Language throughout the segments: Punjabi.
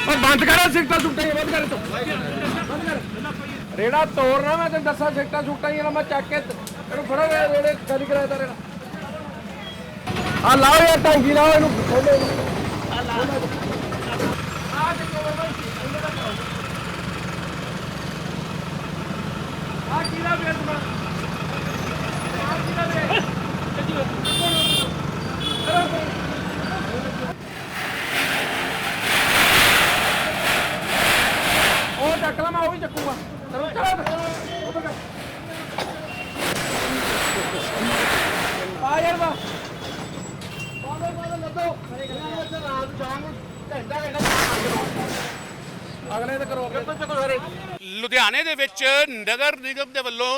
ਓ ਬੰਦ ਕਰ ਸਿੱਟਾ ਸੁੱਟਾਂ ਹੀ ਬੰਦ ਕਰ ਤੋ ਬੰਦ ਕਰ ਰੇੜਾ ਤੋੜਨਾ ਮੈਂ ਤੈਨੂੰ ਦੱਸਾਂ ਸਿੱਟਾ ਸੁੱਟਾਂ ਹੀ ਨਾ ਮੈਂ ਚੱਕ ਕੇ ਇਹਨੂੰ ਫੜਾ ਗਿਆ ਰੇੜੇ ਕਦੀ ਕਰਾਇਆ ਤਾ ਰੇੜਾ। ਆ ਲਾਓ ਯਾਰ ਟਾਂਗੀ ਲਾਓ ਇਹਨੂੰ ਖੋਲੋ ਇਹਨੂੰ। ਆ ਕੀ ਦਾ ਵੇਚ ਬਣਾ ਆ ਕੀ ਦਾ ਵੇਚ ਉਹ ਚੱਕ ਲਾ ਮੈਂ ਉਹ ਵੀ ਚੱਕੂਗਾ ਚਲੋ ਚਲੋ। ਉਹ ਆ ਯਾਰ ਵਾ ਬਾਬੇ ਬਾਬੇ ਲੱਦੋ ਰਾਤ ਜਾਵਾਂਗੇ ਘੰਟਾ ਘੰਟਾ ਅਗਲੇ ਤੇ ਕਰੋ ਲੁਧਿਆਣੇ ਦੇ ਵਿੱਚ ਨਗਰ ਨਿਗਮ ਦੇ ਵੱਲੋਂ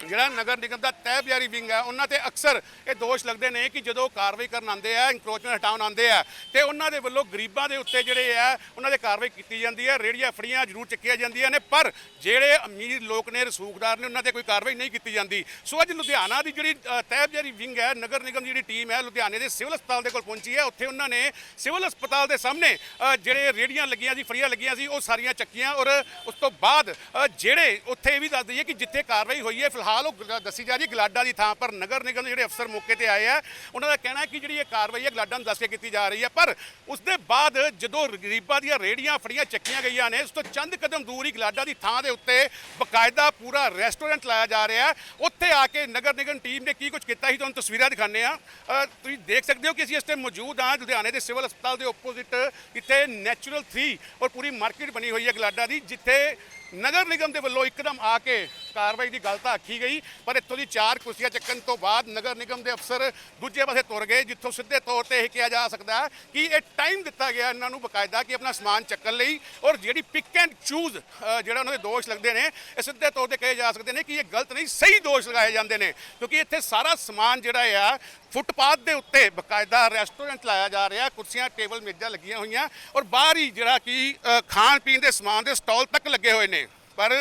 ਜਿਹੜਾ ਨਗਰ ਨਿਗਮ ਦਾ ਤਹਿਬਜ਼ਾਰੀ ਵਿੰਗ ਹੈ ਉਹਨਾਂ ਤੇ ਅਕਸਰ ਇਹ ਦੋਸ਼ ਲੱਗਦੇ ਨੇ ਕਿ ਜਦੋਂ ਕਾਰਵਾਈ ਕਰਨ ਆਉਂਦੇ ਆ ਇਨਕਰੋਚਮੈਂਟ ਹਟਾਉਣ ਆਉਂਦੇ ਆ ਤੇ ਉਹਨਾਂ ਦੇ ਵੱਲੋਂ ਗਰੀਬਾਂ ਦੇ ਉੱਤੇ ਜਿਹੜੇ ਆ ਉਹਨਾਂ ਦੇ ਕਾਰਵਾਈ ਕੀਤੀ ਜਾਂਦੀ ਹੈ ਰੇੜੀਆਂ ਫੜੀਆਂ ਜ਼ਰੂਰ ਚੱਕੀਆਂ ਜਾਂਦੀਆਂ ਨੇ ਪਰ ਜਿਹੜੇ ਅਮੀਰ ਲੋਕ ਨੇ ਰਸੂਖਦਾਰ ਨੇ ਉਹਨਾਂ ਤੇ ਕੋਈ ਕਾਰਵਾਈ ਨਹੀਂ ਕੀਤੀ ਜਾਂਦੀ। ਸੋ ਅੱਜ ਲੁਧਿਆਣਾ ਦੀ ਜਿਹੜੀ ਅ, ਤਹਿਬਜ਼ਾਰੀ ਵਿੰਗ ਹੈ ਨਗਰ ਨਿਗਮ ਦੀ ਜਿਹੜੀ ਟੀਮ ਹੈ ਲੁਧਿਆਣੇ ਦੇ ਸਿਵਲ ਹਸਪਤਾਲ ਦੇ ਕੋਲ ਪਹੁੰਚੀ ਹੈ ਉੱਥੇ ਉਹਨਾਂ ਨੇ ਸਿਵਲ ਹਸਪਤਾਲ ਦੇ ਸਾਹਮਣੇ ਜਿਹੜੇ ਰੇੜੀਆਂ ਲੱਗੀਆਂ ਸੀ ਫੜੀਆਂ ਲੱਗੀਆਂ ਸੀ ਉਹ ਸਾਰੀਆਂ ਚੱਕੀਆਂ ਔਰ ਉਸ ਤੋਂ ਬਾਅਦ ਜਿਹੜੇ ਉੱਥੇ ਇਹ ਵੀ ਦੱਸ ਦਈਏ ਕਿ ਜਿੱਥੇ ਕਾਰਵਾਈ ਹੋਈ ਹੈ ਫਿਲਹਾਲ ਉਹ ਦੱਸੀ ਜਾ ਰਹੀ ਹੈ ਗਲਾਡਾ ਦੀ ਥਾਂ ਪਰ ਨਗਰ ਨਿਗਮ ਦੇ ਜਿਹੜੇ ਅਫਸਰ ਮੌਕੇ ਤੇ ਆਏ ਆ, ਉਹਨਾਂ ਦਾ ਕਹਿਣਾ ਹੈ ਕਿ ਜਿਹੜੀ ਇਹ ਕਾਰਵਾਈ ਹੈ ਗਲਾਡਾ ਨੂੰ ਦੱਸ ਕੇ ਕੀਤੀ ਜਾ ਰਹੀ ਹੈ। ਪਰ ਉਸ ਦੇ ਬਾਅਦ ਜਦੋਂ ਗਰੀਬਾਂ ਦੀਆਂ ਰੇੜੀਆਂ ਫੜੀਆਂ, ਚੱਕੀਆਂ ਗਈਆਂ ਨੇ, ਉਸ ਤੋਂ ਚੰਦ ਕਦਮ ਦੂਰ ਹੀ ਗਲਾਡਾ ਦੀ ਥਾਂ ਦੇ ਉੱਤੇ ਬਕਾਇਦਾ ਪੂਰਾ ਰੈਸਟੋਰੈਂਟ ਲਾਇਆ ਜਾ ਰਿਹਾ ਉੱਥੇ ਆ ਕੇ ਨਗਰ ਨਿਗਮ ਟੀਮ ਨੇ ਕੀ ਕੁਝ ਕੀਤਾ ਸੀ, ਤੁਹਾਨੂੰ ਤਸਵੀਰਾਂ ਦਿਖਾਉਂਦੇ ਆ ਤੁਸੀਂ ਦੇਖ ਸਕਦੇ ਹੋ ਕਿ ਅਸੀਂ ਇਸ ਟਾਈਮ ਮੌਜੂਦ ਹਾਂ, ਲੁਧਿਆਣੇ ਦੇ ਸਿਵਲ ਹਸਪਤਾਲ ਦੇ ਆਪੋਜ਼ਿਟ ਇੱਥੇ ਨੈਚੁਰਲ 3 ਔਰ ਪੂਰੀ ਮਾਰਕੀਟ ਬਣੀ ਹੋਈ ਹੈ ਗਲਾਡਾ ਦੀ, ਜਿੱਥੇ ਨਗਰ ਨਿਗਮ ਦੇ ਵੱਲੋਂ ਇੱਕਦਮ ਆ ਕੇ ਕਾਰਵਾਈ ਦੀ ਗੱਲ ਤਾਂ ਆਖੀ ਗਈ, ਪਰ ਇੱਥੋਂ ਦੀ ਚਾਰ ਕੁਰਸੀਆਂ ਚੱਕਣ ਤੋਂ ਬਾਅਦ ਨਗਰ ਨਿਗਮ ਦੇ ਅਫਸਰ ਦੂਜੇ ਪਾਸੇ ਤੁਰ ਗਏ, ਜਿੱਥੋਂ ਸਿੱਧੇ ਤੌਰ ਤੇ ਇਹ ਕਿਹਾ ਜਾ ਸਕਦਾ ਕਿ ਇਹ ਟਾਈਮ ਦਿੱਤਾ ਗਿਆ ਇਹਨਾਂ ਨੂੰ ਬਕਾਇਦਾ ਕਿ ਆਪਣਾ ਸਮਾਨ ਚੱਕਣ ਲਈ ਔਰ ਜਿਹੜੀ ਪਿਕ ਐਂਡ ਚੂਜ਼ ਜਿਹੜਾ ਉਹਨਾਂ ਦੇ ਦੋਸ਼ ਲੱਗਦੇ ਨੇ, ਇਹ ਸਿੱਧੇ ਤੌਰ ਤੇ ਕਹੇ ਜਾ ਸਕਦੇ ਨੇ ਕਿ ਇਹ ਗਲਤ ਨਹੀਂ, ਸਹੀ ਦੋਸ਼ ਲਗਾਏ ਜਾਂਦੇ ਨੇ, ਕਿਉਂਕਿ ਇੱਥੇ ਸਾਰਾ ਸਮਾਨ ਜਿਹੜਾ ਆ ਫੁੱਟਪਾਥ ਦੇ ਉੱਤੇ ਬਕਾਇਦਾ ਰੈਸਟੋਰੈਂਟ ਲਾਇਆ ਜਾ ਰਿਹਾ, ਕੁਰਸੀਆਂ, ਟੇਬਲ, ਮੇਜ਼ਾਂ ਲੱਗੀਆਂ ਹੋਈਆਂ ਔਰ ਬਾਹਰ ਹੀ ਜਿਹੜਾ ਕਿ ਖਾਣ ਪੀਣ ਦੇ ਸਮਾਨ ਦੇ ਸਟਾਲ ਤੱਕ ਲੱਗੇ ਹੋਏ ਨੇ। ਪਰ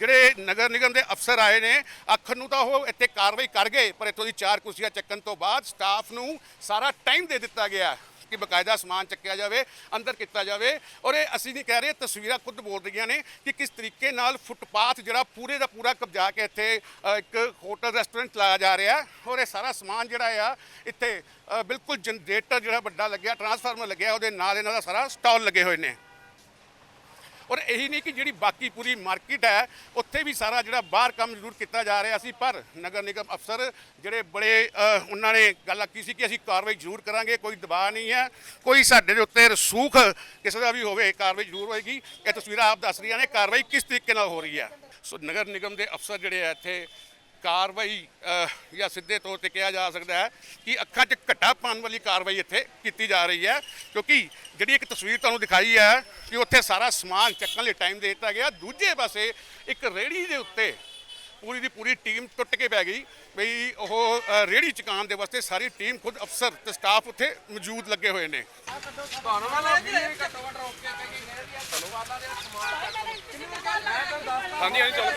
ਜਿਹੜੇ ਨਗਰ ਨਿਗਮ ਦੇ ਅਫਸਰ ਆਏ ਨੇ, ਆਖਰ ਨੂੰ ਤਾਂ ਉਹ ਇੱਥੇ ਕਾਰਵਾਈ ਕਰ ਗਏ, ਪਰ ਇੱਥੋਂ ਦੀ ਚਾਰ ਕੁਰਸੀਆਂ ਚੱਕਣ ਤੋਂ ਬਾਅਦ ਸਟਾਫ ਨੂੰ ਸਾਰਾ ਟਾਈਮ ਦੇ ਦਿੱਤਾ ਗਿਆ। ਕਿ ਬਕਾਇਦਾ ਸਮਾਨ ਚੱਕਿਆ ਜਾਵੇ, ਅੰਦਰ ਕੀਤਾ ਜਾਵੇ। ਔਰ ਇਹ ਅਸੀਂ ਨਹੀਂ ਕਹਿ ਰਹੇ ਤਸਵੀਰਾਂ ਖੁਦ ਬੋਲ ਰਹੀਆਂ ਨੇ ਕਿ ਕਿਸ ਤਰੀਕੇ ਨਾਲ ਫੁੱਟਪਾਥ ਜਿਹੜਾ ਪੂਰੇ ਦਾ ਪੂਰਾ ਕਬਜ਼ਾ ਕੇ ਇੱਥੇ ਇੱਕ ਹੋਟਲ ਰੈਸਟੋਰੈਂਟ ਲਾਇਆ ਜਾ ਰਿਹਾ ਔਰ ਇਹ ਸਾਰਾ ਸਮਾਨ ਜਿਹੜਾ ਆ, ਇੱਥੇ ਬਿਲਕੁਲ ਜਨਰੇਟਰ ਜਿਹੜਾ ਵੱਡਾ ਲੱਗਿਆ, ਟਰਾਂਸਫਾਰਮਰ ਲੱਗਿਆ, ਉਹਦੇ ਨਾਲ ਇਹਨਾਂ ਦਾ ਸਾਰਾ ਸਟਾਲ ਲੱਗੇ ਹੋਏ ਨੇ। ਔਰ ਇਹੀ ਨਹੀਂ ਕਿ ਜਿਹੜੀ ਬਾਕੀ ਪੂਰੀ ਮਾਰਕੀਟ ਹੈ, ਉੱਥੇ ਵੀ ਸਾਰਾ ਜਿਹੜਾ ਬਾਹਰ ਕੰਮ ਜ਼ਰੂਰ ਕੀਤਾ ਜਾ ਰਿਹਾ ਸੀ, ਪਰ ਨਗਰ ਨਿਗਮ ਅਫਸਰ ਜਿਹੜੇ ਬੜੇ ਉਹਨਾਂ ਨੇ ਗੱਲ ਆਖੀ ਸੀ ਕਿ ਅਸੀਂ ਕਾਰਵਾਈ ਜ਼ਰੂਰ ਕਰਾਂਗੇ, ਕੋਈ ਦਬਾਅ ਨਹੀਂ ਹੈ, ਕੋਈ ਸਾਡੇ ਦੇ ਉੱਤੇ ਰਸੂਖ ਕਿਸੇ ਦਾ ਵੀ ਹੋਵੇ ਕਾਰਵਾਈ ਜ਼ਰੂਰ ਹੋਏਗੀ। ਇਹ ਤਸਵੀਰਾਂ ਆਪ ਦੱਸ ਰਹੀਆਂ ਨੇ, ਕਾਰਵਾਈ ਕਿਸ ਤਰੀਕੇ ਨਾਲ ਹੋ ਰਹੀ ਹੈ। ਸੋ ਨਗਰ ਨਿਗਮ ਦੇ ਅਫਸਰ ਜਿਹੜੇ ਆ ਇੱਥੇ ਕਾਰਵਾਈ ਜਾਂ ਸਿੱਧੇ ਤੌਰ ਤੇ ਕਿਹਾ ਜਾ ਸਕਦਾ ਹੈ ਕਿ ਅੱਖਾਂ 'ਚ ਘਟਾ ਪਾਉਣ ਵਾਲੀ ਕਾਰਵਾਈ ਇੱਥੇ ਕੀਤੀ ਜਾ ਰਹੀ ਹੈ। ਕਿਉਂਕਿ ਜਿਹੜੀ ਇੱਕ ਤਸਵੀਰ ਤੁਹਾਨੂੰ ਦਿਖਾਈ ਹੈ ਕਿ ਉੱਥੇ ਸਾਰਾ ਸਮਾਨ ਚੱਕਣ ਲਈ ਟਾਈਮ ਦੇ ਦਿੱਤਾ ਗਿਆ। ਦੂਜੇ ਪਾਸੇ ਇੱਕ ਰੇੜੀ ਦੇ ਉੱਤੇ ਪੂਰੀ ਦੀ ਪੂਰੀ ਟੀਮ ਟੁੱਟ ਕੇ ਪੈ ਗਈ। ਬਈ ਉਹ ਰੇੜੀ ਚੁਕਾਉਣ ਦੇ ਵਾਸਤੇ ਸਾਰੀ ਟੀਮ ਖੁਦ ਅਫਸਰ ਤੇ ਸਟਾਫ ਉੱਥੇ ਮੌਜੂਦ ਲੱਗੇ ਹੋਏ ਨੇ। ਤੁਹਾਨੂੰ ਵਾਲਾ ਵੀ ਘੱਟੋ ਘੱਟ ਰੋਕ ਕੇ ਕਹੀ ਗਏ ਆ ਚਲੋ ਵਾਲਾ ਦੇ ਸਮਾਨ ਹਾਂਜੀ ਹਾਂਜੀ ਚੱਲ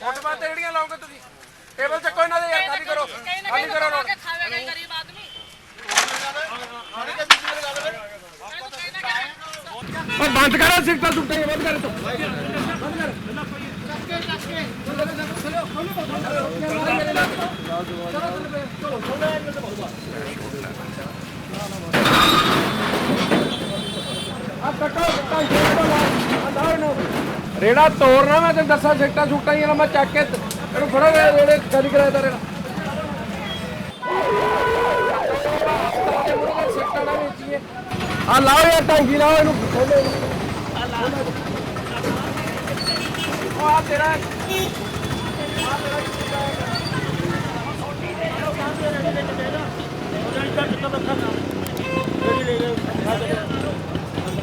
ਫੁੱਟਪਾਥ ਤੇ ਜਿਹੜੀਆਂ। ਲਾਓਗੇ ਤੁਸੀਂ। ਟੇਬਲ ਚੱਕੋ ਇਹਨਾਂ ਦੇ ਯਾਰ ਖਾਲੀ ਕਰੋ। ਖਾਲੀ ਕਰੋ ਰੋਡ ਖਾਵੇਗਾ ਗਰੀਬ ਆਦਮੀ। ਉਹ ਬੰਦ ਕਰੋ ਸਿੱਟਾ ਸੁੱਟਾਂ ਬੰਦ ਕਰ ਤੋ ਬੰਦ ਕਰ ਆ ਕੱਟੋ ਕੱਟੋ ਜੇਬ ਤੋਂ ਲਾ ਆ ਲਾਓ ਇਹਨੂੰ ਰੇੜਾ ਤੋੜਨਾ ਮੈਂ ਤੈਨੂੰ ਦੱਸਾਂ, ਸਿੱਟਾ ਸੁੱਟਾਂ ਹੀ ਨਾ, ਮੈਂ ਚੱਕ ਕੇ ਇਹਨੂੰ ਫੜੋ ਗਿਆ ਰੇੜੇ ਕਦੀ ਕਰਾਇਆ ਤਾ ਰੇੜਾ। ਆ ਲਾਓ ਯਾਰ, ਟਾਂਗੀ ਲਾਓ ਇਹਨੂੰ। ਖੋਲੋ ਇਹਨੂੰ ਉਹ ਆ ਤੇਰਾ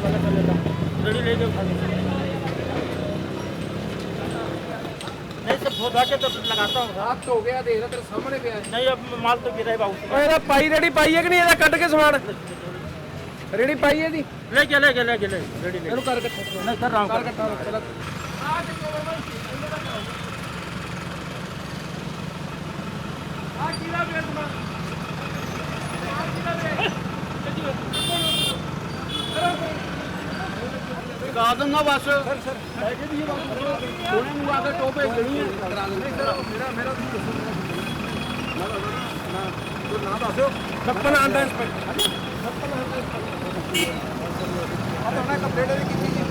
रेडी ले जाओ नहीं सब हो जाके तो लगाता हूँ रात हो गया देख रहा तेरे सामने पे नहीं अब माल तो गिरा है बाबू ਇਹਦਾ ਪਾਈ ਰੇੜੀ ਪਾਈ ਹੈ ਕਿ ਨਹੀਂ ਇਹਦਾ ਕੱਢ ਕੇ ਸਮਾਨ ਰੇੜੀ ਪਾਈ ਹੈ ਦੀ ले गया ले गया ले गया ले रेडी ले ਇਹਨੂੰ ਕਰ ਇਕੱਠਾ नहीं कर रहा कर हूँ ਇਕੱਠਾ ਰੱਖ ਚਲਾ ਕਰਾ ਦਿੰਦਾ ਬਸ। ਲੈ ਕੇ ਆ। ਕੰਪਲੇਂਟ ਕੀਤੀ ਆ।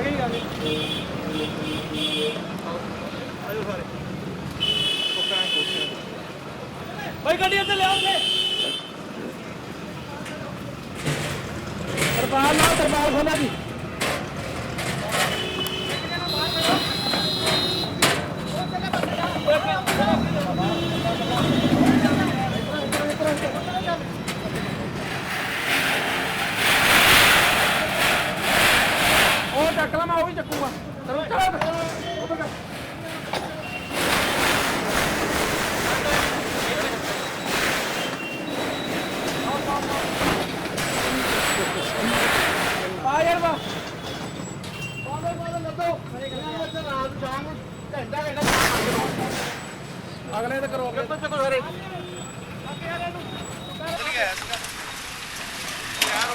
ਗਈ ਆ ਗਈ। ਆਇਓ ਸਾਰੇ। ਭਾਈ ਗੱਡੀ ਇੱਥੇ ਲਿਆਓ ਤੇ ले ਦਰਬਾਰ ਨਾਲ ਦਰਬਾਰ ਖੋਲਾ ਜੀ ਉਹ ਚੱਕ ਲਾ ਮੈਂ ਉਹ ਵੀ ਚੱਕੂਗਾ ਚਲੋ ਚਲੋ ਉਹ ਤਾਂ ਕਰ। ਆ ਯਾਰ ਵਾ ਬਾਬੇ ਬਾਬੇ ਲੱਦੋ ਤੇ ਰਾਤ ਜਾਣ ਨੂੰ ਘੰਟਾ ਘੰਟਾ ਅਗਲੇ ਤੇ ਕਰੋਗੇ ਤਾਂ ਚੱਕੋ ਸਾਰੇ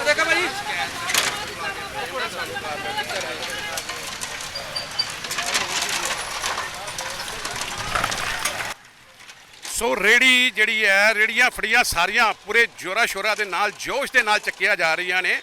ਦੇਖਾ ਭਾਈ ਸੋ ਰੇੜੀ ਜਿਹੜੀ ਹੈ, ਰੇੜੀਆਂ ਫੜੀਆਂ ਸਾਰੀਆਂ ਪੂਰੇ ਜੋਰਾ ਸ਼ੋਰਾ ਦੇ ਨਾਲ, ਜੋਸ਼ ਦੇ ਨਾਲ ਚੱਕੀਆਂ ਜਾ ਰਹੀਆਂ ਨੇ।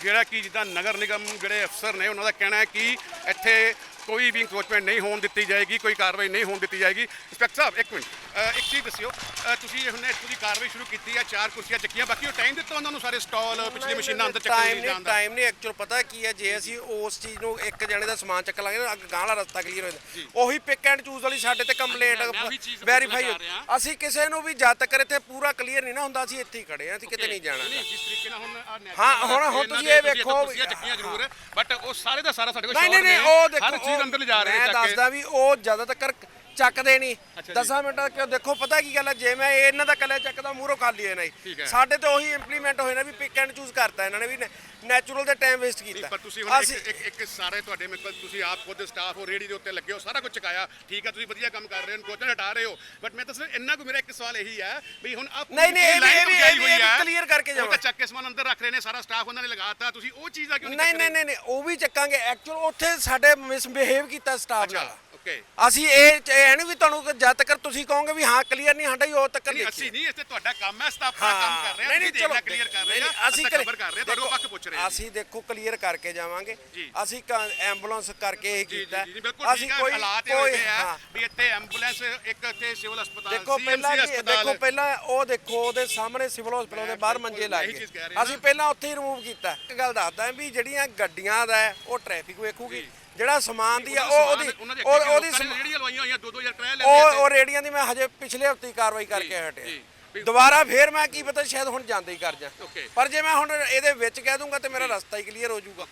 ਜਿਹੜਾ ਕਿ ਜਿੱਦਾਂ ਨਗਰ ਨਿਗਮ ਜਿਹੜੇ ਅਫਸਰ ਨੇ, ਉਹਨਾਂ ਦਾ ਕਹਿਣਾ ਹੈ ਕਿ ਇੱਥੇ ਕੋਈ ਵੀ ਇੰਕਰੋਚਮੈਂਟ ਨਹੀਂ ਹੋਣ ਦਿੱਤੀ ਜਾਏਗੀ, ਕੋਈ ਕਾਰਵਾਈ ਨਹੀਂ ਹੋਣ ਦਿੱਤੀ ਜਾਏਗੀ। ਇੰਸਪੈਕਟਰ ਸਾਹਿਬ, ਇੱਕ ਮਿੰਟ। ਇੱਕ ਚੀਜ਼ ਦੱਸਿਓ ਤੁਸੀਂ ਹੁਣ ਇੱਥੋਂ ਦੀ ਕਾਰਵਾਈ ਸ਼ੁਰੂ ਕੀਤੀ ਹੈ ਚਾਰ ਕੁਰਸੀਆਂ ਚੱਕੀਆਂ ਬਾਕੀ ਉਹ ਟਾਈਮ ਦਿੱਤਾ ਉਹਨਾਂ ਨੂੰ ਸਾਰੇ ਸਟਾਲ ਪਿਛਲੀ ਮਸ਼ੀਨਾਂ ਅੰਦਰ ਚੱਕਣ ਲਈ ਨਹੀਂ ਜਾਣ ਦਾ ਟਾਈਮ ਨਹੀਂ ਐਕਚੁਅਲ ਪਤਾ ਕੀ ਹੈ ਜੇ ਅਸੀਂ ਉਸ ਚੀਜ਼ ਨੂੰ ਇੱਕ ਜਣੇ ਦਾ ਸਮਾਨ ਚੱਕ ਲਾਂਗੇ ਨਾ ਅੱਗੇ ਗਾਂਹ ਵਾਲਾ ਰਸਤਾ ਕਲੀਅਰ ਹੋ ਜਾਂਦਾ ਉਹੀ ਪਿਕ ਐਂਡ ਚੂਜ਼ ਵਾਲੀ ਸਾਡੇ ਤੇ ਕੰਪਲੇਂਟ ਮੈਂ- ਮੈਂ ਵੈਰੀਫਾਈ। ਅਸੀਂ ਕਿਸੇ ਨੂੰ ਵੀ ਜਦ ਤੱਕ ਇੱਥੇ ਪੂਰਾ ਕਲੀਅਰ ਨਹੀਂ ਨਾ ਹੁੰਦਾ ਅਸੀਂ ਇੱਥੇ ਹੀ ਖੜੇ ਹਾਂ ਅਸੀਂ ਕਿਤੇ ਨਹੀਂ ਜਾਣਾ ਜਿਸ ਤਰੀਕੇ ਨਾਲ ਹੁਣ ਹਾਂ, ਹੁਣ- ਹੁਣ ਤੁਸੀਂ ਇਹ ਵੇਖੋ ਕੁਰਸੀਆਂ ਚੱਕੀਆਂ ਜ਼ਰੂਰ ਬਟ ਉਹ ਸਾਰੇ ਦਾ ਸਾਰਾ ਸਾਡੇ ਕੋਲ ਨਹੀਂ ਨਹੀਂ ਨਹੀਂ ਉਹ ਦੇਖੋ ਹਰ ਚੀਜ਼ ਅੰਦਰ ਲਿਜਾ ਰਹੇ ਮੈਂ ਚੱਕ ਕੇ। ਦੱਸਦਾ ਵੀ ਉਹ ਜ਼ਿਆਦਾਤਰ ਚੱਕਦੇ ਨਹੀਂ। ਅੱਛਾ ਜੀ। 10 ਮਿੰਟਾਂ ਕਿ ਦੇਖੋ ਪਤਾ ਕੀ ਗੱਲ ਹੈ ਜੇ ਮੈਂ ਇਹਨਾਂ ਦਾ ਕੱਲੇ ਚੱਕਦਾ ਮੂਹਰੋਂ ਖਾਲੀ ਹੈ। ਨਹੀਂ ਸਾਡੇ ਤੇ ਉਹੀ ਇੰਪਲੀਮੈਂਟ ਹੋਏ ਨਾ ਵੀ ਪਿਕ ਐਂਡ ਚੂਜ਼ ਕਰਤਾ ਇਹਨਾਂ ਨੇ ਵੀ ਨੈਚੁਰਲ ਦੇ ਟਾਈਮ ਵੇਸਟ ਕੀਤਾ। ਪਰ ਤੁਸੀਂ ਹੁਣ ਇੱਕ ਇੱਕ ਸਾਰੇ ਤੁਹਾਡੇ ਮਤਲਬ ਤੁਸੀਂ ਆਪ ਖੁਦ ਸਟਾਫ ਹੋ ਰੇੜੀ ਦੇ ਉੱਤੇ ਲੱਗੇ ਹੋ ਸਾਰਾ ਕੁਝ ਚਕਾਇਆ। ਠੀਕ ਹੈ ਤੁਸੀਂ ਵਧੀਆ ਕੰਮ ਕਰ ਰਹੇ ਹੋ ਕੋਚਨ ਹਟਾ ਰਹੇ ਹੋ। ਬਟ ਮੈਂ ਤਾਂ ਸਿਰਫ ਇੰਨਾ ਕੁ ਮੇਰਾ ਇੱਕ ਸਵਾਲ ਇਹੀ ਹੈ ਵੀ ਹੁਣ ਆਪ ਨਹੀਂ, ਨਹੀਂ, ਇਹ ਵੀ- ਇਹ ਵੀ- clear ਕਰਕੇ ਉਹ ਤਾਂ। ਚੱਕ ਕੇ ਸਮਾਨ ਅੰਦਰ ਰੱਖ ਰਹੇ ਨੇ ਸਾਰਾ ਸਟਾਫ ਉਹਨਾਂ ਨੇ ਲਗਾਤਾ। ਤੁਸੀਂ ਉਹ ਚੀਜ਼ ਦਾ ਕਿਉਂ ਨਹੀਂ ਨਹੀਂ ਨਹੀਂ ਉਹ ਵੀ ਚੱਕਾਂਗੇ। ਐਕਚੁਅਲ ਉੱਥੇ ਸਾਡੇ ਮਿਸਬਿਹੇਵ ਕੀਤਾ ਸਟਾਫ ਨਾਲ। ਓਕੇ ਅਸੀਂ ਇਹ ਇਹ ਨਹੀਂ ਵੀ ਤੁਹਾਨੂੰ ਕਿ ਜਦ ਤੱਕ ਤੁਸੀਂ ਕਹੋਗੇ ਵੀ ਹਾਂ ਕਲੀਅਰ ਨਹੀਂ ਹਟਾਈ ਉਹ ਤੱਕ ਨਹੀਂ ਅਸੀਂ ਨਹੀਂ ਇੱਥੇ ਤੁਹਾਡਾ ਕੰਮ ਹੈ ਸਟਾਫ ਦਾ ਕੰਮ ਕਰ ਰਹੇ ਨਹੀਂ ਨਹੀਂ ਚਲੋ ਕਲੀਅਰ ਕਰ ਰਹੇ ਆ ਅਸੀਂ ਖਬਰ ਕਰ ਰਹੇ ਹਾਂ ਤੁਹਾਡੇ ਪੱਕ ਪੁੱਛ ਰਹੇ ਹਾਂ ਅਸੀਂ ਦੇਖੋ ਕਲੀਅਰ ਕਰਕੇ ਜਾਵਾਂਗੇ। ਜੀ। ਅਸੀਂ ਐਂਬੂਲੈਂਸ ਕਰਕੇ ਇਹ ਜੀ ਕੀਤਾ। ਜੀ ਬਿਲਕੁਲ ਠੀਕ ਹੈ ਹਾਲਾਤ ਇਹ ਹੋਏ ਆ ਹਾਂ। ਵੀ ਇੱਥੇ ਐਂਬੂਲੈਂਸ ਇੱਕ ਇੱਥੇ ਸਿਵਲ ਹਸਪਤਾਲ ਦੇਖੋ ਪਹਿਲਾਂ ਹਸਪਤਾਲ। ਦੇਖੋ ਪਹਿਲਾਂ ਉਹ ਦੇਖੋ ਉਹਦੇ ਸਾਹਮਣੇ ਸਿਵਲ ਹਸਪਤਾਲ ਦੇ ਬਾਹਰ ਮੰਜੇ ਇਹੀ ਲਾਏ ਚੀਜ਼ ਕਹਿ ਅਸੀਂ ਪਹਿਲਾਂ ਉੱਥੇ ਹੀ ਰਿਮੂਵ ਕੀਤਾ। ਇੱਕ ਗੱਲ ਦੱਸਦਾ ਵੀ ਜਿਹੜੀਆਂ ਗੱਡੀਆਂ ਦਾ ਹੈ, ਉਹ ਟ੍ਰੈਫਿਕ ਵੇਖੂਗੀ। ਜਿਹੜਾ ਸਮਾਨ ਦੀ ਆ ਉਹ ਉਹਦੀ ਉਹਦੀ ਰੇਹੜੀਆਂ ਲਵਾਈਆਂ ਹੋਈਆਂ 2000 ਕਿਰਾਇਆ ਲੈਂਦੇ ਉਹ ਰੇੜੀਆਂ ਦੀ ਮੈਂ ਹਜੇ ਪਿਛਲੇ ਹਫ਼ਤੇ ਕਾਰਵਾਈ ਕਰਕੇ ਹਟਿਆ। ਦੁਬਾਰਾ ਫੇਰ ਮੈਂ ਕੀ ਪਤਾ ਸ਼ਾਇਦ ਹੁਣ ਜਾਂਦੇ ਹੀ ਕਰ ਜਾ Okay. ਪਰ ਜੇ ਮੈਂ ਹੁਣ ਇਹਦੇ ਵਿੱਚ ਕਹਿ ਦੂੰਗਾ ਤੇ ਮੇਰਾ ਰਸਤਾ ਹੀ ਕਲੀਅਰ ਹੋ ਜਾਊਗਾ।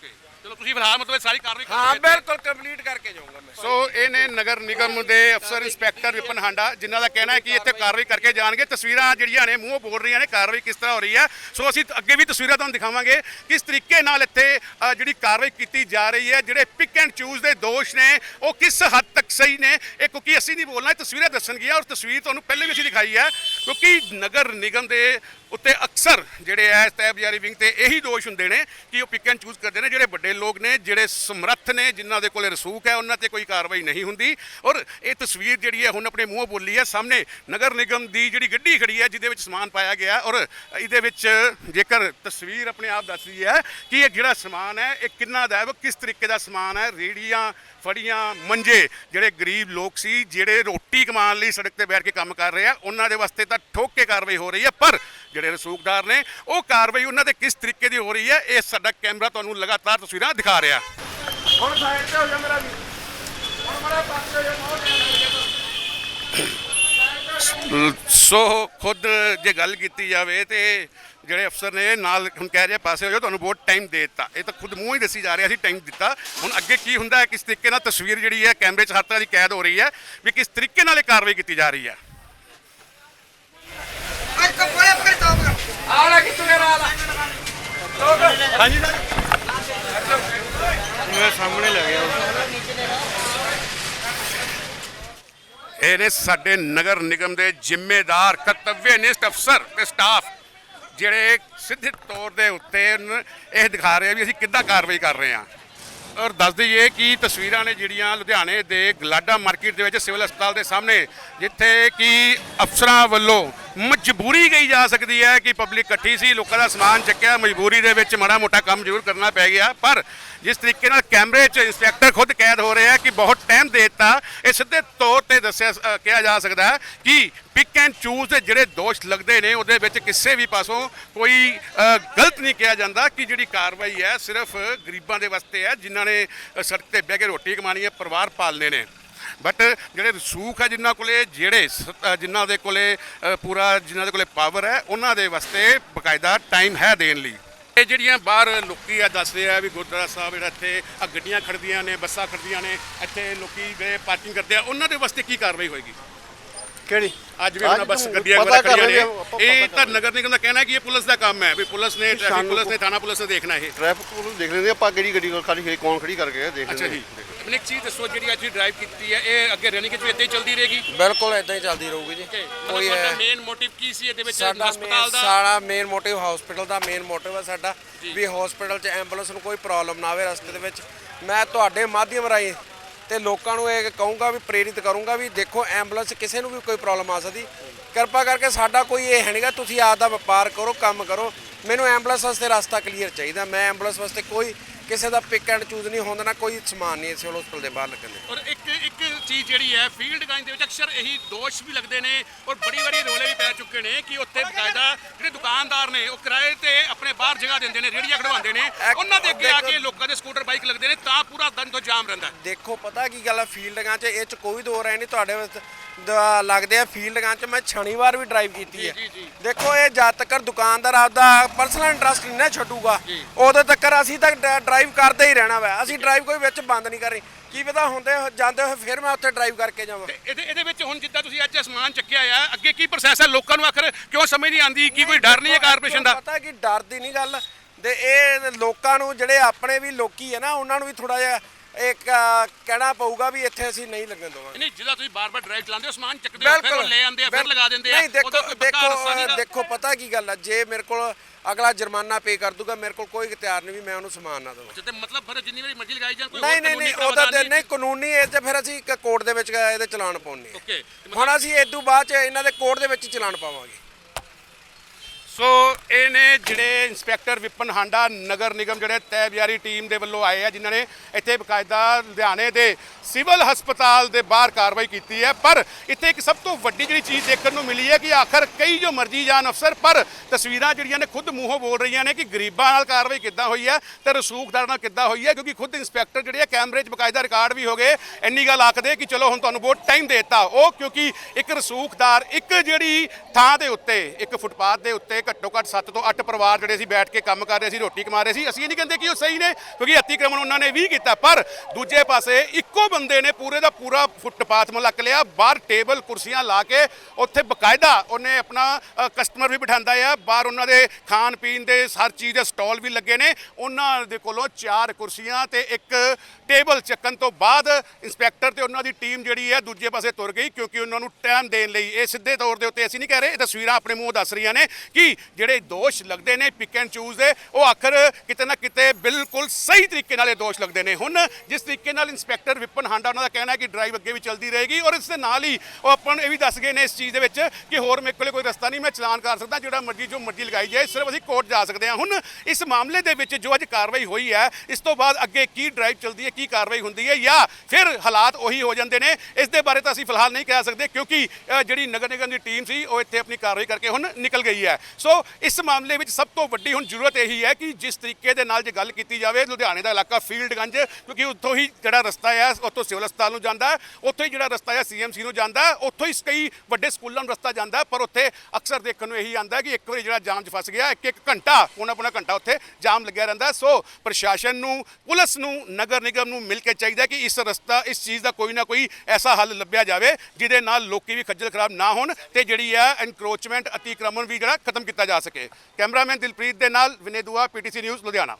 ਚਲੋ ਤੁਸੀਂ ਫਿਲਹਾਲ ਮਤਲਬ ਸਾਰੀ ਕਾਰਵਾਈ ਕਰ ਹਾਂ। ਬਿਲਕੁਲ ਕੰਪਲੀਟ ਕਰਕੇ ਜਾਊਂਗਾ ਮੈਂ। ਸੋ ਇਹ ਨੇ ਨਗਰ ਨਿਗਮ ਦੇ ਅਫਸਰ ਇੰਸਪੈਕਟਰ ਵਿਪਨ ਹਾਂਡਾ ਜਿਨ੍ਹਾਂ ਦਾ ਕਹਿਣਾ ਹੈ ਕਿ ਇੱਥੇ ਕਾਰਵਾਈ ਕਰਕੇ ਜਾਣਗੇ। ਤਸਵੀਰਾਂ ਜਿਹੜੀਆਂ ਨੇ ਮੂੰਹੋਂ ਬੋਲ ਰਹੀਆਂ ਨੇ ਕਾਰਵਾਈ ਕਿਸ ਤਰ੍ਹਾਂ ਹੋ ਰਹੀ ਹੈ। ਸੋ ਅਸੀਂ ਅੱਗੇ ਵੀ ਤਸਵੀਰਾਂ ਤੁਹਾਨੂੰ ਦਿਖਾਵਾਂਗੇ ਕਿਸ ਤਰੀਕੇ ਨਾਲ ਇੱਥੇ ਅ, ਜਿਹੜੀ ਕਾਰਵਾਈ ਕੀਤੀ ਜਾ ਰਹੀ ਹੈ। ਜਿਹੜੇ ਪਿਕ ਐਂਡ ਚੂਜ਼ ਦੇ ਦੋਸ਼ ਨੇ ਉਹ ਕਿਸ ਹੱਦ ਤੱਕ ਸਹੀ ਨੇ ਇਹ ਕਿਉਂਕਿ ਅਸੀਂ ਨਹੀਂ ਬੋਲਣਾ ਇਹ ਤਸਵੀਰਾਂ ਦੱਸਣਗੀਆਂ। ਔਰ ਤਸਵੀਰ ਤੁਹਾਨੂੰ ਪਹਿਲੇ ਵੀ ਅਸੀਂ ਦਿਖਾਈ ਹੈ ਕਿਉਂਕਿ ਨਗਰ ਨਿਗਮ ਦੇ ਉੱਤੇ ਅਕਸਰ ਜਿਹੜੇ ਹੈ ਤੈਬਜਾਰੀ ਵਿੰਗ ਤੇ ਇਹੀ ਦੋਸ਼ ਹੁੰਦੇ ਨੇ ਕਿ ਉਹ ਪਿਕ ਐਂਡ ਚੂਜ਼ ਕਰਦੇ ਨੇ, ਜਿਹੜੇ ਵੱਡੇ ਲੋਕ ਨੇ, ਜਿਹੜੇ ਸਮਰੱਥ ਨੇ, ਜਿਨ੍ਹਾਂ ਦੇ ਕੋਲੇ ਰਸੂਖ ਹੈ, ਉਹਨਾਂ ਤੇ ਕੋਈ ਕਾਰਵਾਈ ਨਹੀਂ ਹੁੰਦੀ। ਔਰ ਇਹ ਤਸਵੀਰ ਜਿਹੜੀ ਹੈ, ਹੁਣ ਆਪਣੇ ਮੂੰਹੋਂ ਬੋਲੀ ਹੈ, ਸਾਹਮਣੇ ਨਗਰ ਨਿਗਮ ਦੀ ਜਿਹੜੀ ਗੱਡੀ ਖੜੀ ਹੈ, ਜਿਹਦੇ ਵਿੱਚ ਸਮਾਨ ਪਾਇਆ ਗਿਆ ਔਰ ਇਹਦੇ ਵਿੱਚ ਜੇਕਰ ਤਸਵੀਰ ਆਪਣੇ ਆਪ ਦੱਸਦੀ ਹੈ ਕਿ ਇਹ ਜਿਹੜਾ ਸਮਾਨ ਹੈ, ਇਹ ਕਿੰਨਾ ਦਾ ਹੈ ਕਿਸ ਤਰੀਕੇ ਦਾ ਸਮਾਨ ਹੈ, ਰੇੜੀਆਂ, ਫੜੀਆਂ, ਮੰਜੇ, ਜਿਹੜੇ ਗਰੀਬ ਲੋਕ ਸੀ, ਜਿਹੜੇ ਰੋਟੀ ਕਮਾਉਣ ਲਈ ਸੜਕ ਤੇ ਬੈਠ ਕੇ ਕੰਮ ਕਰ ਰਹੇ ਆ, ਉਹਨਾਂ ਦੇ ਵਾਸਤੇ ਤਾਂ ਠੋਕ ਕੇ ਕਾਰਵਾਈ ਹੋ ਰਹੀ ਹੈ, ਪਰ ਜਿਹੜੇ ਰਸੂਖਦਾਰ ਨੇ ਉਹ ਕਾਰਵਾਈ ਉਹਨਾਂ ਦੇ ਕਿਸ ਤਰੀਕੇ ਦੀ ਹੋ ਰਹੀ ਹੈ ਇਹ ਸਾਡਾ ਕੈਮਰਾ ਤੁਹਾਨੂੰ ਲਗਾਤਾਰ ਤਸਵੀਰਾਂ ਦਿਖਾ ਰਿਹਾ। ਹੁਣ ਸਾਈਡ ਤੇ ਹੋ ਜਾ ਮੇਰਾ ਵੀ ਹੁਣ ਬੜਾ ਪਾਸੇ ਹੋ ਜਾ ਬਹੁਤ ਸੋ ਖੁਦ ਜੇ ਗੱਲ ਕੀਤੀ ਜਾਵੇ ਤੇ ਜਿਹੜੇ ਅਫਸਰ ਨੇ ਨਾਲ ਹੁਣ ਕਹਿ ਰਹੇ ਪਾਸੇ ਹੋ ਜਾਓ ਤੁਹਾਨੂੰ ਬਹੁਤ ਟਾਈਮ ਦੇ ਦਿੱਤਾ। ਇਹ ਤਾਂ ਖੁਦ ਮੂੰਹ ਹੀ ਦੱਸੀ ਜਾ ਰਿਹਾ ਸੀ ਟਾਈਮ ਦਿੱਤਾ। ਹੁਣ ਅੱਗੇ ਕੀ ਹੁੰਦਾ ਹੈ ਕਿਸ ਤਰੀਕੇ ਨਾਲ ਤਸਵੀਰ ਜਿਹੜੀ ਹੈ ਕੈਮਰੇ 'ਚ ਹਰ ਤਰ੍ਹਾਂ ਦੀ ਕੈਦ ਹੋ ਰਹੀ ਹੈ ਵੀ ਕਿਸ ਤਰੀਕੇ ਨਾਲ ਇਹ ਕਾਰਵਾਈ ਕੀਤੀ ਜਾ ਰਹੀ ਹੈ। ਆਲਾ ਕਿੱਥੋਂ ਗਿਆ ਆਲਾ ਲੋਕ ਸਾਡੇ ਨਗਰ ਨਿਗਮ ਦੇ ਜ਼ਿੰਮੇਦਾਰ ਕਰਤਵਿਆਨਿਸ਼ਟ ਅਫਸਰ ਤੇ ਸਟਾਫ ਜਿਹੜੇ ਸਿੱਧੇ ਤੌਰ ਦੇ ਉੱਤੇ ਇਹ ਦਿਖਾ ਰਹੇ ਆ ਵੀ ਅਸੀਂ ਕਿੱਦਾਂ ਕਾਰਵਾਈ ਕਰ ਰਹੇ ਆ। ਔਰ ਦੱਸ ਦਈਏ ਕਿ ਤਸਵੀਰਾਂ ਨੇ ਜਿਹੜੀਆਂ ਲੁਧਿਆਣੇ ਦੇ ਗਲਾਡਾ ਮਾਰਕੀਟ ਦੇ ਵਿੱਚ ਸਿਵਲ ਹਸਪਤਾਲ ਦੇ ਸਾਹਮਣੇ ਜਿੱਥੇ ਕਿ ਅਫਸਰਾਂ ਵੱਲੋਂ ਮਜਬੂਰੀ ਗਈ ਜਾ ਸਕਦੀ ਹੈ ਕਿ ਪਬਲਿਕ ਇਕੱਠੀ ਸੀ ਲੋਕਾਂ ਦਾ ਸਮਾਨ ਚੱਕਿਆ ਮਜਬੂਰੀ ਦੇ ਵਿੱਚ ਮਾੜਾ ਮੋਟਾ ਕੰਮ ਜ਼ਰੂਰ ਕਰਨਾ ਪੈ ਗਿਆ। ਪਰ ਜਿਸ ਤਰੀਕੇ ਨਾਲ ਕੈਮਰੇ 'ਚ ਇੰਸਪੈਕਟਰ ਖੁਦ ਕੈਦ ਹੋ ਰਿਹਾ ਕਿ ਬਹੁਤ ਟਾਈਮ ਦੇ ਦਿੱਤਾ ਇਹ ਸਿੱਧੇ ਤੌਰ ਤੇ ਦੱਸਿਆ ਅ, ਕਿਹਾ ਜਾ ਸਕਦਾ ਹੈ ਕਿ ਪਿਕ ਐਂਡ ਚੂਜ਼ ਦੇ ਜਿਹੜੇ ਦੋਸ਼ ਲੱਗਦੇ ਨੇ ਉਹਦੇ ਵਿੱਚ ਕਿਸੇ ਵੀ ਪਾਸੋਂ ਕੋਈ ਗਲਤ ਨਹੀਂ ਕਿਹਾ ਜਾਂਦਾ ਕਿ ਜਿਹੜੀ ਕਾਰਵਾਈ ਹੈ ਸਿਰਫ ਗਰੀਬਾਂ ਦੇ ਵਾਸਤੇ ਹੈ ਜਿਨ੍ਹਾਂ ਨੇ ਸੜਕ ਤੇ ਬਹਿ ਕੇ ਰੋਟੀ ਕਮਾਣੀ ਹੈ ਪਰਿਵਾਰ ਪਾਲਨੇ ਨੇ। ਬਟ ਜਿਹੜੇ ਰਸੂਖ ਹੈ ਜਿਨ੍ਹਾਂ ਕੋਲੇ ਜਿਹੜੇ ਜਿਨ੍ਹਾਂ ਦੇ ਕੋਲੇ ਪੂਰਾ ਜਿਨ੍ਹਾਂ ਦੇ ਕੋਲੇ ਪਾਵਰ ਹੈ ਉਹਨਾਂ ਦੇ ਵਾਸਤੇ ਬਕਾਇਦਾ ਟਾਈਮ ਹੈ ਦੇਣ ਲਈ। ਇਹ ਜਿਹੜੀਆਂ ਬਾਹਰ ਲੋਕੀ ਆ ਦੱਸਦੇ ਆ ਵੀ ਗੁਰਦੁਆਰਾ ਸਾਹਿਬ ਜਿਹੜਾ ਇੱਥੇ ਆ ਗੱਡੀਆਂ ਖੜਦੀਆਂ ਨੇ ਬੱਸਾਂ ਖੜਦੀਆਂ ਨੇ ਇੱਥੇ ਲੋਕੀ ਜਿਹੜੇ ਪਾਰਕਿੰਗ ਕਰਦੇ ਆ ਉਹਨਾਂ ਦੇ ਵਾਸਤੇ ਕੀ ਕਾਰਵਾਈ ਹੋਏਗੀ? ਕਿਹੜੀ? ਅੱਜ ਵੀ ਉਹਨਾਂ ਬੱਸ ਗੱਡੀਆਂ ਵਗੈਰਾ ਖੜੀਆਂ ਰਹੇ ਨੇ। ਇਹ ਤਾਂ ਨਗਰ ਨਿਗਮ ਦਾ ਕਹਿਣਾ ਹੈ ਕਿ ਇਹ ਪੁਲਿਸ ਦਾ ਕੰਮ ਹੈ। ਵੀ ਪੁਲਿਸ ਨੇ ਟ੍ਰੈਫਿਕ ਪੁਲਿਸ ਨੇ ਥਾਣਾ ਪੁਲਿਸ ਨੇ ਦੇਖਣਾ ਇਹ। ਟ੍ਰੈਫਿਕ ਪੁਲਿਸ ਦੇਖ ਲੈਂਦੇ ਆਪਾਂ ਕਿਹੜੀ ਗੱਡੀ ਖਾਲੀ ਖੜੀ ਕੌਣ ਖੜੀ ਕਰਕੇ ਦੇਖ ਅੱਛਾ ਲੈਂਦੇ ਜੀ। ਮੈਨੂੰ ਇੱਕ ਚੀਜ਼ ਦੱਸੋ ਜਿਹੜੀ ਅੱਜ ਡਰਾਈਵ ਕੀਤੀ ਹੈ ਇਹ ਅੱਗੇ ਰਨਿੰਗ ਵਿੱਚ ਵੀ ਇੱਦਾਂ ਹੀ ਚੱਲਦੀ ਰਹੇਗੀ? ਬਿਲਕੁਲ ਇਦਾਂ ਹੀ ਚੱਲਦੀ ਰਹੂਗੀ ਜੀ। ਕੋਈ ਹੈ ਮੇਨ ਮੋਟਿਵ ਕੀ ਸੀ ਇਹਦੇ ਵਿੱਚ? ਸਾਡਾ ਹਸਪਤਾਲ ਦਾ? ਸਾਡਾ ਮੇਨ ਮੋਟਿਵ ਹਸਪੀਟਲ ਦਾ ਮੇਨ ਮੋਟਿਵ ਹੈ ਸਾਡਾ ਵੀ ਹਸਪੀਟਲ 'ਚ ਐਂਬੂਲੈਂਸ ਨੂੰ ਕੋਈ ਪ੍ਰੋਬਲਮ ਨਾ ਆਵੇ ਰਸਤੇ ਦੇ ਵਿੱਚ। ਮੈਂ ਤੁਹਾਡੇ ਮਾਧਿਅਮ ਰਾਹੀਂ ਤੇ ਲੋਕਾਂ ਨੂੰ ਇਹ ਕਹੂੰਗਾ ਵੀ ਪ੍ਰੇਰਿਤ ਕਰੂੰਗਾ ਵੀ ਦੇਖੋ ਐਂਬੂਲੈਂਸ ਕਿਸੇ ਨੂੰ ਵੀ ਕੋਈ ਪ੍ਰੋਬਲਮ ਆ ਸਕਦੀ। ਕਿਰਪਾ ਕਰਕੇ ਸਾਡਾ ਕੋਈ ਇਹ ਹੈ ਨਹੀਂਗਾ ਤੁਸੀਂ ਆਪ ਦਾ ਵਪਾਰ ਕਰੋ ਕੰਮ ਕਰੋ। ਮੈਨੂੰ ਐਂਬੂਲੈਂਸ ਵਾਸਤੇ ਰਸਤਾ ਕਲੀਅਰ ਚਾਹੀਦਾ। ਮੈਂ ਐਂਬੂਲੈਂਸ ਵਾਸਤੇ ਕੋਈ ਕਿਸੇ ਦਾ ਪਿਕ ਐਂਡ ਚੂਜ਼ ਨਹੀਂ ਹੁੰਦਾ ਨਾ ਕੋਈ ਸਮਾਨ ਨਹੀਂ ਸਿਵਲ ਹਸਪਤਾਲ ਦੇ ਬਾਹਰ ਲੱਗਣ ਔਰ ਇੱਕ ਇੱਕ ਚੀਜ਼ ਜਿਹੜੀ ਹੈ ਫੀਲਡ ਗਾਈਨ ਦੇ ਵਿੱਚ ਅਕਸਰ ਇਹੀ ਦੋਸ਼ ਵੀ ਲੱਗਦੇ ਨੇ ਔਰ ਬੜੀ ਵਾਰੀ ਰੋਲੇ ਵੀ ਪੈ ਚੁੱਕੇ ਨੇ ਕਿ ਉੱਥੇ ਬਕਾਇਦਾ ਜਿਹੜੇ ਦੁਕਾਨਦਾਰ ਨੇ ਉਹ ਕਿਰਾਏ ਤੇ ਆਪਣੇ ਬਾਹਰ ਜਗ੍ਹਾ ਦਿੰਦੇ ਨੇ ਰੇੜੀਆਂ ਖੜਵਾਉਂਦੇ ਨੇ ਉਹਨਾਂ ਦੇ ਅੱਗੇ ਆ ਕੇ ਲੋਕਾਂ ਦੇ ਸਕੂਟਰ ਬਾਈਕ ਲੱਗਦੇ ਨੇ ਤਾਂ ਪੂਰਾ ਦਿਨ ਤੋਂ ਜਾਮ ਰਹਿੰਦਾ ਹੈ। ਦੇਖੋ ਪਤਾ ਕੀ ਗੱਲ ਆ ਫੀਲਡਾਂ 'ਚ ਇਹ 'ਚ ਕੋਈ ਦੋ ਰਾਏ ਨਹੀਂ ਤੁਹਾਡੇ ਦ- ਲੱਗਦੇ ਆ ਫੀਲਡਾਂ 'ਚ। ਮੈਂ ਸ਼ਨੀਵਾਰ ਵੀ ਡਰਾਈਵ ਕੀਤੀ ਹੈ। ਜੀ, ਜੀ। ਦੇਖੋ ਇਹ ਜਦ ਤੱਕ ਦੁਕਾਨਦਾਰ ਆਪਦਾ ਪਰਸਨਲ ਇੰਟਰਸਟ ਨਹੀਂ ਨਾ ਛੱਡੂਗਾ ਉਦੋਂ ਤੱਕ ਅਸੀਂ ਤਾਂ ਡਰਾਈਵ ਕਰਦੇ ਹੀ ਰਹਿਣਾ ਵਾ। ਅਸੀਂ ਡਰਾਈਵ ਕੋਈ ਵਿੱਚ ਬੰਦ ਨਹੀਂ ਕਰਨੀ। ਕੀ ਪਤਾ ਹੁੰਦੇ ਹੋ- ਜਾਂਦੇ ਹੋਏ ਫਿਰ ਮੈਂ ਉੱਥੇ ਡਰਾਈਵ ਕਰਕੇ ਜਾਵਾਂ। ਤੇ ਇਹਦੇ ਇਹਦੇ ਵਿੱਚ ਹੁਣ ਜਿੱਦਾਂ ਤੁਸੀਂ ਅੱਜ ਸਮਾਨ ਚੱਕਿਆ ਆ ਅੱਗੇ ਕੀ ਪ੍ਰੋਸੈਸ ਹੈ ਲੋਕਾਂ ਨੂੰ ਆਖਰ ਕਿਉਂ ਸਮਝ ਨਹੀਂ ਆਉਂਦੀ ਕੀ ਕੋਈ ਡਰ ਨਹੀਂ ਹੈ ਕਾਰਪੋਰੇਸ਼ਨ ਦਾ? ਪਤਾ ਕੀ ਡਰ ਦੀ ਨਹੀਂ ਗੱਲ। ਤੇ ਇਹ ਲੋਕਾਂ ਨੂੰ ਜਿਹੜੇ ਆਪਣੇ ਵੀ ਲੋਕੀ ਹੈ ਨਾ ਉਹਨਾਂ ਨੂੰ ਵੀ ਥੋੜਾ ਜਿਹਾ ਇੱਕ ਕਹਿਣਾ ਪਊਗਾ ਵੀ ਇੱਥੇ ਅਸੀਂ ਨਹੀਂ ਲੱਗਣ ਦੇਵਾਂਗੇ। ਨਹੀਂ ਜਿੱਦਾਂ ਤੁਸੀਂ ਬਾਰ-ਬਾਰ ਡਰਾਈਵ ਚਲਾਉਂਦੇ ਹੋ ਸਮਾਨ ਚੱਕਦੇ ਹੋ ਫਿਰ ਲੈ ਆਉਂਦੇ ਆ ਫਿਰ ਲਗਾ ਦਿੰਦੇ ਆ। ਨਹੀਂ ਦੇਖੋ ਦੇਖੋ। ਦੇਖੋ ਪਤਾ ਕੀ ਗੱਲ ਆ ਜੇ ਮੇਰੇ ਕੋਲ ਅਗਲਾ ਜੁਰਮਾਨਾ ਪੇ ਕਰ ਦੂਗਾ ਮੇਰੇ ਕੋਲ ਕੋਈ ਇਖਤਿਆਰ ਨਹੀਂ ਵੀ ਮੈਂ ਉਹਨੂੰ ਸਮਾਨ ਨਾ ਦੇਵਾਂ। ਤੇ ਮਤਲਬ ਫਿਰ ਜਿੰਨੀ ਵਾਰੀ ਮਰਜ਼ੀ ਲਗਾਈ ਜਾਣ ਕੋਈ ਨਹੀਂ ਨਹੀਂ ਨਹੀਂ ਉਹਦਾ ਤੇ ਨਹੀਂ ਕਾਨੂੰਨੀ ਇਹ ਤੇ ਫਿਰ ਅਸੀਂ ਕੋਰਟ ਦੇ ਵਿੱਚ ਇਹਦੇ ਚਲਾਨ ਪਾਉਣੇ। ਓਕੇ ਹੁਣ ਅਸੀਂ ਇਦੋਂ ਬਾਅਦ ਚ ਇਹਨਾਂ ਦੇ ਕੋਰਟ ਦੇ ਵਿੱਚ ਚਲਾਨ ਪਾਵਾਂਗੇ। ਸੋ ਇਹ ਨੇ ਜਿਹੜੇ ਇੰਸਪੈਕਟਰ ਵਿਪਨ ਹਾਂਡਾ ਨਗਰ ਨਿਗਮ ਜਿਹੜੇ ਤੈਬਿਆਰੀ ਟੀਮ ਦੇ ਵੱਲੋਂ ਆਏ ਆ, ਜਿਨ੍ਹਾਂ ਨੇ ਇੱਥੇ ਬਕਾਇਦਾ ਲੁਧਿਆਣੇ ਦੇ ਸਿਵਲ ਹਸਪਤਾਲ ਦੇ ਬਾਹਰ ਕਾਰਵਾਈ ਕੀਤੀ ਹੈ। ਪਰ ਇੱਥੇ ਇੱਕ ਸਭ ਤੋਂ ਵੱਡੀ ਜਿਹੜੀ ਚੀਜ਼ ਦੇਖਣ ਨੂੰ ਮਿਲੀ ਹੈ ਕਿ ਆਖਰ ਕਈ ਜੋ ਮਰਜ਼ੀ ਜਾਣ ਅਫਸਰ, ਪਰ ਤਸਵੀਰਾਂ ਜਿਹੜੀਆਂ ਨੇ ਖੁਦ ਮੂੰਹੋਂ ਬੋਲ ਰਹੀਆਂ ਨੇ ਕਿ ਗਰੀਬਾਂ ਨਾਲ ਕਾਰਵਾਈ ਕਿੱਦਾਂ ਹੋਈ ਹੈ ਤੇ ਰਸੂਖਦਾਰ ਨਾਲ ਕਿੱਦਾਂ ਹੋਈ ਹੈ, ਕਿਉਂਕਿ ਖੁਦ ਇੰਸਪੈਕਟਰ ਜਿਹੜੇ ਆ, ਕੈਮਰੇ 'ਚ ਬਕਾਇਦਾ ਰਿਕਾਰਡ ਵੀ ਹੋ ਗਏ। ਇੰਨੀ ਗੱਲ ਆਖਦੇ ਕਿ ਚਲੋ ਹੁਣ ਤੁਹਾਨੂੰ ਬਹੁਤ ਟਾਈਮ ਦੇਤਾ। ਉਹ ਕਿਉਂਕਿ ਇੱਕ ਰਸੂਖਦਾਰ ਇੱਕ ਜਿਹੜੀ ਥਾਂ ਦੇ ਉੱਤੇ, ਇੱਕ ਫੁੱਟਪਾਥ ਦੇ ਉੱਤੇ ਘੱਟੋ ਘੱਟ 7 ਤੋਂ 8 ਪਰਿਵਾਰ ਜਿਹੜੇ ਸੀ ਬੈਠ ਕੇ ਕੰਮ ਕਰ ਰਹੇ ਸੀ, ਰੋਟੀ ਕਮਾ ਰਹੇ ਸੀ, ਅਸੀਂ ਇਹ ਨਹੀਂ ਕਹਿੰਦੇ ਕਿ ਉਹ ਸਹੀ ਨੇ, ਕਿਉਂਕਿ ਅਤੀਕ੍ਰਮਣ ਉਹਨਾਂ ਨੇ ਵੀ ਕੀਤਾ, ਪਰ ਦੂਜੇ ਪਾਸੇ ਇੱਕੋ ਬੰਦੇ ਨੇ ਪੂਰੇ ਦਾ ਪੂਰਾ ਫੁੱਟਪਾਥ ਮਲਕ ਲਿਆ, ਬਾਹਰ ਟੇਬਲ ਕੁਰਸੀਆਂ ਲਾ ਕੇ ਉੱਥੇ ਬਕਾਇਦਾ ਉਹਨੇ ਆਪਣਾ ਕਸਟਮਰ ਵੀ ਬਿਠਾਉਂਦਾ ਆ, ਬਾਹਰ ਉਹਨਾਂ ਦੇ ਖਾਣ ਪੀਣ ਦੇ ਹਰ ਚੀਜ਼ ਦੇ ਸਟਾਲ ਵੀ ਲੱਗੇ ਨੇ, ਉਹਨਾਂ ਦੇ ਕੋਲੋਂ ਚਾਰ ਕੁਰਸੀਆਂ ਤੇ ਇੱਕ ਟੇਬਲ ਚੱਕਣ ਤੋਂ ਬਾਅਦ ਇੰਸਪੈਕਟਰ ਤੇ ਉਹਨਾਂ ਦੀ ਟੀਮ ਜਿਹੜੀ ਹੈ ਦੂਜੇ ਪਾਸੇ ਤੁਰ ਗਈ, ਕਿਉਂਕਿ ਉਹਨਾਂ ਨੂੰ ਟਾਈਮ ਦੇਣ ਲਈ, ਇਹ ਸਿੱਧੇ ਤੌਰ ਦੇ ਉੱਤੇ ਅਸੀਂ ਨਹੀਂ ਕਹਿ ਰਹੇ, ਇਹ ਤਸਵੀਰਾਂ ਆਪਣੇ ਮੂੰਹ ਦੱਸ ਰਹੀਆਂ ਨੇ ਕਿ ਜਿਹੜੇ ਦੋਸ਼ ਲੱਗਦੇ ਨੇ ਪਿਕ ਐਂਡ ਚੂਜ਼ ਦੇ, ਉਹ ਆਖਰ ਕਿਤੇ ਨਾ ਕਿਤੇ ਬਿਲਕੁਲ ਸਹੀ ਤਰੀਕੇ ਨਾਲ ਇਹ ਦੋਸ਼ ਲੱਗਦੇ ਨੇ। ਹੁਣ ਜਿਸ ਤਰੀਕੇ ਨਾਲ ਇੰਸਪੈਕਟਰ ਵਿਪਨ ਹਾਂਡਾ ਉਹਨਾਂ ਦਾ ਕਹਿਣਾ ਹੈ ਕਿ ਡਰਾਈਵ ਅੱਗੇ ਵੀ ਚੱਲਦੀ ਰਹੇਗੀ ਔਰ ਇਸ ਦੇ ਨਾਲ ਹੀ ਉਹ ਆਪਾਂ ਨੂੰ ਇਹ ਵੀ ਦੱਸ ਗਏ ਨੇ ਇਸ ਚੀਜ਼ ਦੇ ਵਿੱਚ ਕਿ ਹੋਰ ਮੇਰੇ ਕੋਲੇ ਕੋਈ ਰਸਤਾ ਨਹੀਂ, ਮੈਂ ਚਲਾਨ ਕਰ ਸਕਦਾ, ਜਿਹੜਾ ਮਰਜ਼ੀ, ਜੋ ਮਰਜ਼ੀ ਲਗਾਈ ਜਾਏ, ਸਿਰਫ ਅਸੀਂ ਕੋਰਟ ਜਾ ਸਕਦੇ ਹਾਂ। ਹੁਣ ਇਸ ਮਾਮਲੇ ਦੇ ਵਿੱਚ ਜੋ ਅੱਜ ਕਾਰਵਾਈ ਹੋਈ ਹੈ, ਇਸ ਤੋਂ ਬਾਅਦ ਅੱਗੇ ਕੀ ਡਰਾਈਵ ਚੱਲਦੀ ਹੈ, ਕੀ ਕਾਰਵਾਈ ਹੁੰਦੀ ਹੈ ਜਾਂ ਫਿਰ ਹਾਲਾਤ ਉਹੀ ਹੋ ਜਾਂਦੇ ਨੇ, ਇਸ ਦੇ ਬਾਰੇ ਤਾਂ ਅਸੀਂ ਫਿਲਹਾਲ ਨਹੀਂ ਕਹਿ ਸਕਦੇ ਕਿਉਂਕਿ ਜਿਹੜੀ ਨਗਰ ਨਿਗਮ ਦੀ ਟੀਮ ਸੀ, ਉਹ ਇੱਥੇ ਆਪਣੀ ਕਾਰਵਾਈ ਕਰਕੇ ਹੁਣ ਨਿਕਲ ਗਈ ਹੈ। ਸੋ ਇਸ ਮਾਮਲੇ ਵਿੱਚ ਸਭ ਤੋਂ ਵੱਡੀ ਹੁਣ ਜ਼ਰੂਰਤ ਇਹੀ ਹੈ ਕਿ ਜਿਸ ਤਰੀਕੇ ਦੇ ਨਾਲ ਜੇ ਗੱਲ ਕੀਤੀ ਜਾਵੇ, ਲੁਧਿਆਣੇ ਦਾ ਇਲਾਕਾ ਫੀਲਡਗੰਜ, ਕਿਉਂਕਿ ਉੱਥੋਂ ਹੀ ਜਿਹੜਾ ਰਸਤਾ ਹੈ ਉੱਥੋਂ ਸਿਵਲ ਹਸਪਤਾਲ ਨੂੰ ਜਾਂਦਾ ਉੱਥੋਂ ਹੀ ਜਿਹੜਾ ਰਸਤਾ ਹੈ ਸੀਐਮਸੀ ਨੂੰ ਜਾਂਦਾ ਉੱਥੋਂ ਹੀ ਕਈ ਵੱਡੇ ਸਕੂਲਾਂ ਨੂੰ ਰਸਤਾ ਜਾਂਦਾ ਪਰ ਉੱਥੇ ਅਕਸਰ ਦੇਖਣ ਨੂੰ ਇਹੀ ਆਂਦਾ ਕਿ ਇੱਕ ਵਾਰੀ ਜਿਹੜਾ ਜਾਮ 'ਚ ਫਸ ਗਿਆ ਇੱਕ ਇੱਕ ਘੰਟਾ ਪੌਣਾ ਪੌਣਾ ਘੰਟਾ ਉੱਥੇ ਜਾਮ ਲੱਗਿਆ ਰਹਿੰਦਾ ਸੋ ਪ੍ਰਸ਼ਾਸਨ ਨੂੰ, ਪੁਲਿਸ ਨੂੰ, ਨਗਰ ਨਿਗਮ ਨੂੰ ਮਿਲ ਕੇ ਚਾਹੀਦਾ ਕਿ ਇਸ ਰਸਤਾ, ਇਸ ਚੀਜ਼ ਦਾ ਕੋਈ ਨਾ ਕੋਈ ਐਸਾ ਹੱਲ ਲੱਭਿਆ ਜਾਵੇ, ਜਿਹਦੇ ਨਾਲ ਲੋਕੀ ਵੀ ਖੱਜਲ ਖਰਾਬ ਨਾ ਹੋਣ ਤੇ ਜਿਹੜੀ ਹੈ ਐਨਕਰੋਚਮੈਂਟ ਅਤੀਕ੍ਰਮਣ ਵੀ ਜਿਹੜਾ ਖਤਮ ਕੀਤਾ ਜਾ ਸਕੇ। ਕੈਮਰਾਮੈਨ ਦਿਲਪ੍ਰੀਤ ਦੇ ਨਾਲ ਵਿਨੇ ਦੁਆ ਪੀਟੀਸੀ ਨਿਊਜ਼ ਲੁਧਿਆਣਾ।